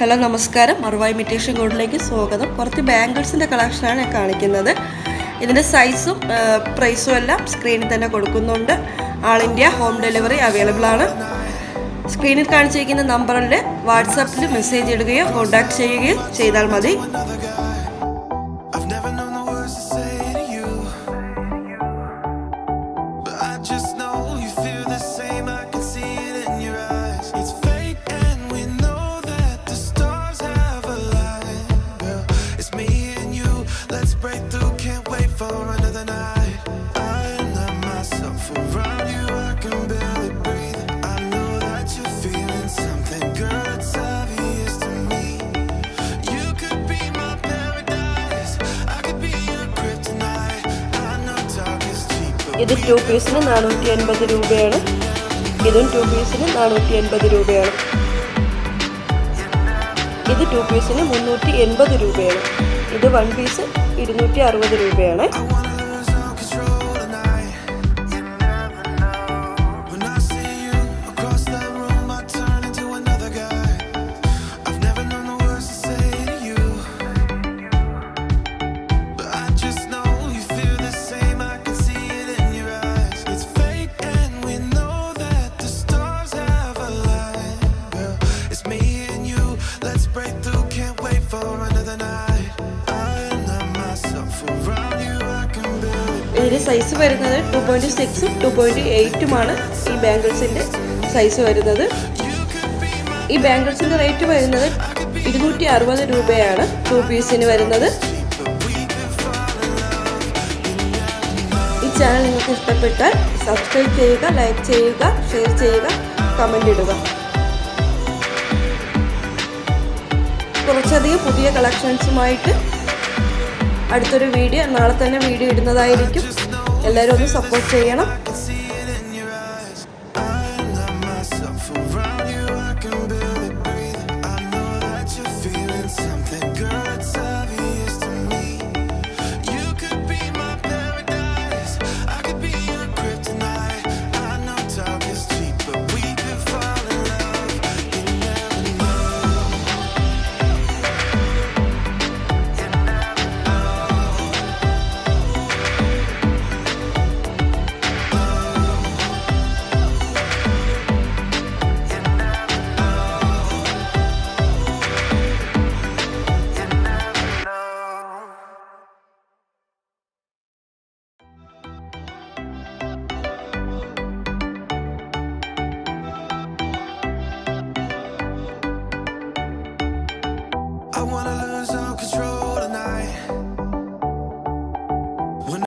Hello നമസ്കാരം. മറുവായി മിറ്റേഷൻ ഗോൾഡിലേക്ക് സ്വാഗതം. കുറച്ച് ബാംഗിൾസിന്റെ കളക്ഷനാണ് ഞാൻ കാണിക്കുന്നത്. ഇതിന്റെ സൈസും പ്രൈസും എല്ലാം സ്ക്രീനിൽ തന്നെ കൊടുക്കുന്നുണ്ട്. All India home delivery available ആണ്. സ്ക്രീനിൽ കാണിച്ചിരിക്കുന്ന നമ്പറിൽ വാട്സാപ്പിൽ മെസ്സേജ് ഇടുകയോ കോൺടാക്ട് ചെയ്യുകയോ ചെയ്താൽ മതി. ഇത് ടു പീസിന് നാനൂറ്റി അൻപത് രൂപയാണ്. ഇതും ടു പീസിന് നാനൂറ്റി അൻപത് രൂപയാണ്. ഇത് ടു പീസിന് മുന്നൂറ്റി എൺപത് രൂപയാണ്. ഇത് വൺ പീസ് ഇരുന്നൂറ്റി അറുപത് രൂപയാണ്. സൈസ് വരുന്നത് ടു പോയിന്റ് സിക്സും ടു പോയിന്റ് എയ്റ്റുമാണ് ഈ ബാംഗിൾസിന്റെ സൈസ് വരുന്നത്. ഈ ബാംഗിൾസിന്റെ റേറ്റ് വരുന്നത് ഇരുന്നൂറ്റി അറുപത് രൂപയാണ് ടു പീസിന് വരുന്നത്. ഈ ചാനൽ നിങ്ങൾക്ക് ഇഷ്ടപ്പെട്ടാൽ സബ്സ്ക്രൈബ് ചെയ്യുക ലൈക്ക് ചെയ്യുക ഷെയർ ചെയ്യുക കമന്റ് ഇടുക. കുറച്ചധികം പുതിയ കളക്ഷൻസുമായിട്ട് അടുത്തൊരു വീഡിയോ നാളെ തന്നെ വീഡിയോ ഇടുന്നതായിരിക്കും. എല്ലാവരും ഒന്ന് സപ്പോർട്ട് ചെയ്യണം. I wanna lose all control.